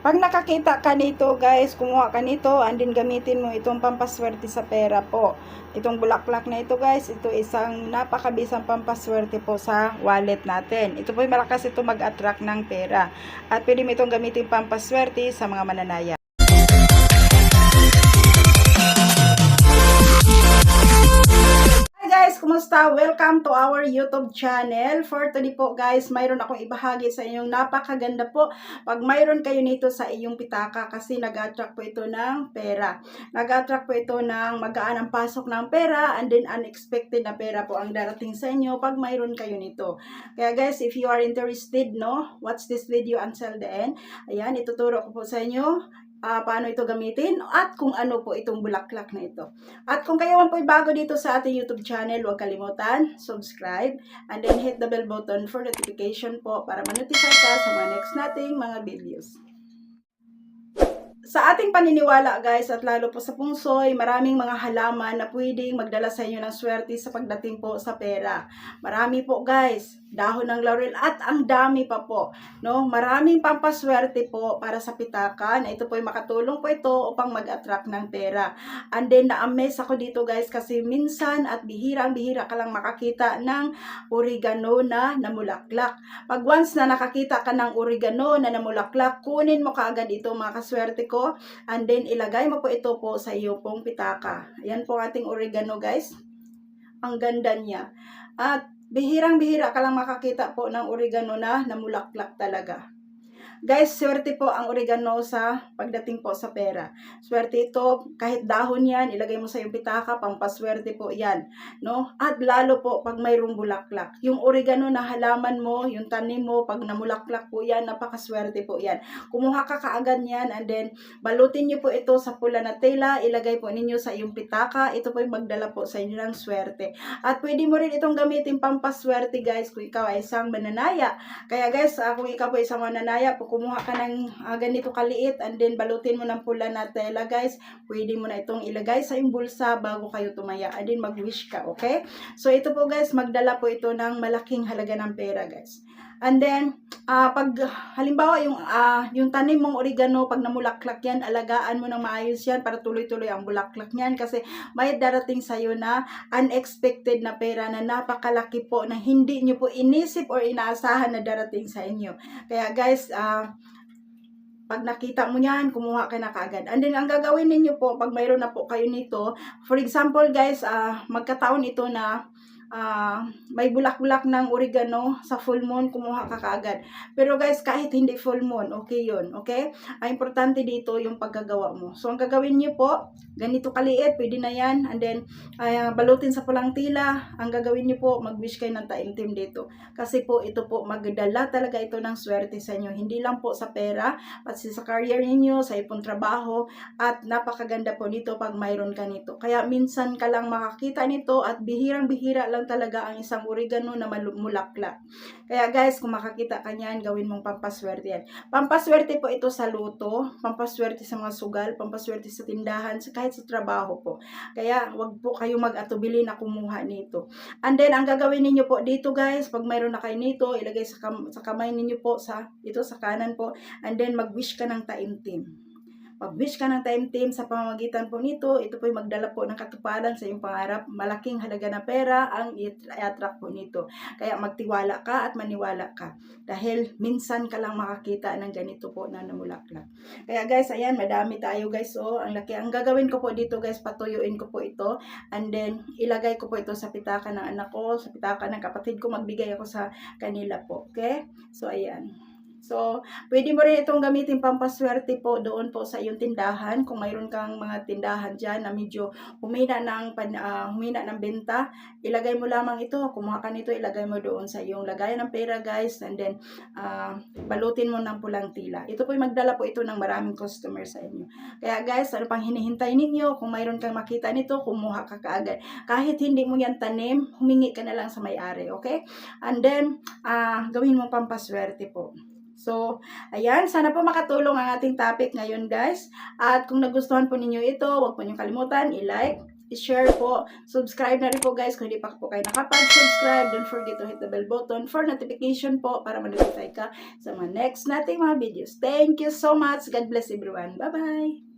Pag nakakita ka nito guys, kumuha ka nito, andin gamitin mo itong pampaswerte sa pera po. Itong bulaklak na ito guys, ito isang napakabisang pampaswerte po sa wallet natin. Ito po malakas ito mag-attract ng pera. At pwede mo itong gamitin pampaswerte sa mga mananaya. Kumusta? Welcome to our YouTube channel. For today po guys, mayroon akong ibahagi sa inyong napakaganda po pag mayroon kayo nito sa iyong pitaka kasi nag-attract po ito ng pera. Nag-attract po ito ng magaan ang pasok ng pera and then unexpected na pera po ang darating sa inyo pag mayroon kayo nito. Kaya guys, if you are interested, no, watch this video until the end. Ayan, ituturo ko po sa inyo ah, paano ito gamitin at kung ano po itong bulaklak na ito. At kung kayo man po ay bago dito sa ating YouTube channel, huwag kalimutan, subscribe, and then hit the bell button for notification po para ma-notify ka sa mga next nating mga videos. Sa ating paniniwala guys at lalo po sa pungsoy, maraming mga halaman na pwedeng magdala sa inyo ng swerte sa pagdating po sa pera. Marami po guys, dahon ng laurel at ang dami pa po. No? Maraming pampaswerte po para sa pitaka na ito po ay makatulong po ito upang mag-attract ng pera. And then na-amaze ako dito guys kasi minsan at bihirang-bihira ka lang makakita ng oregano na namulaklak. Pag once na nakakita ka ng oregano na namulaklak, kunin mo kaagad ito mga kaswerte ko and then ilagay mo po ito po sa iyo pong pitaka. Ayan po ating oregano guys. Ang ganda niya. At bihirang-bihira ka lang makakita po ng oregano na namulaklak talaga. Guys, swerte po ang oregano sa pagdating po sa pera. Swerte ito, kahit dahon yan, ilagay mo sa iyong pitaka, pampaswerte po yan. No? At lalo po pag mayroong bulaklak. Yung oregano na halaman mo, yung tanim mo, pag namulaklak po yan, napakaswerte po yan. Kumuha ka kaagad yan and then balutin niyo po ito sa pula na tela, ilagay po ninyo sa iyong pitaka. Ito po yung magdala po sa inyo ng swerte. At pwede mo rin itong gamitin pampaswerte guys kung ikaw ay isang mananaya. Kaya guys, ah, kung ikaw po isang mananaya, kumuha ka ng ah, ganito kaliit and then balutin mo ng pula na tela guys, pwede mo na itong ilagay sa iyong bulsa bago kayo tumaya and then mag-wish ka, okay? So ito po guys, magdala po ito ng malaking halaga ng pera guys. And then, ah pag halimbawa yung ah yung tanim mong oregano, pag namulaklak yan, alagaan mo ng maayos yan para tuloy-tuloy ang bulaklak niyan kasi may darating sa iyo na unexpected na pera na napakalaki po na hindi nyo po inisip or inaasahan na darating sa inyo. Kaya guys, ah pag nakita mo yan, kumuha ka na kaagad. And then, ang gagawin ninyo po, pag mayroon na po kayo nito, for example guys, ah magkataon ito na ah may bulak-bulak ng oregano sa full moon, kumuha ka kaagad. Pero guys, kahit hindi full moon, okay yun, okay? Ang importante dito yung paggagawa mo. So, ang gagawin niyo po, ganito kaliit, pwede na yan. And then, ah, balutin sa pulang tila. Ang gagawin niyo po, mag-wish kayo ng taimtim dito. Kasi po, ito po, magdala talaga ito ng swerte sa inyo. Hindi lang po sa pera, pati sa career ninyo, sa ipong trabaho, at napakaganda po dito pag mayroon ka nito. Kaya minsan ka lang makakita nito at bihirang-bihira lang talaga ang isang oregano na malumulaklak. Kaya guys, kung makakita ka niyan, gawin mong pampaswerte yan. Pampaswerte po ito sa luto, pampaswerte sa mga sugal, pampaswerte sa tindahan, kahit sa trabaho po. Kaya wag po kayo mag-atubili na kumuha nito. And then, ang gagawin ninyo po dito guys, pag mayroon na kayo nito, ilagay sa, kam- sa kamay ninyo po, sa, ito sa kanan po, and then mag-wish ka ng taimtim. Pag-wish ka ng time-team sa pamamagitan po nito, ito po ay magdala po ng katuparan sa iyong pangarap. Malaking halaga na pera ang i-attract po nito. Kaya magtiwala ka at maniwala ka. Dahil minsan ka lang makakita ng ganito po na namulaklak. Kaya guys, ayan, madami tayo guys. So, ang laki. Ang gagawin ko po dito guys, patuyuin ko po ito. And then, ilagay ko po ito sa pitaka ng anak ko, sa pitaka ng kapatid ko. Magbigay ako sa kanila po. Okay? So, ayan. So, pwede mo rin itong gamitin pampaswerte po doon po sa iyong tindahan. Kung mayroon kang mga tindahan dyan na medyo humina ng, ah, humina ng benta, ilagay mo lamang ito. Kumuha ka nito, ilagay mo doon sa iyong lagayan ng pera guys. And then, ah, balutin mo ng pulang tila. Ito po magdala po ito ng maraming customer sa inyo. Kaya guys, ano pang hinihintay ninyo? Kung mayroon kang makita nito, kumuha ka kaagad. Kahit hindi mo yan tanim, humingi ka na lang sa may-ari, okay? And then, ah, gawin mo pampaswerte po. So, ayan, sana po makatulong ang ating topic ngayon guys. At kung nagustuhan po ninyo ito, huwag po niyong kalimutan, i-like, share po, subscribe na rin po guys kung hindi pa po kayo nakapag-subscribe. Don't forget to hit the bell button for notification po para ma-notify ka sa mga next nating mga videos. Thank you so much. God bless everyone. Bye-bye.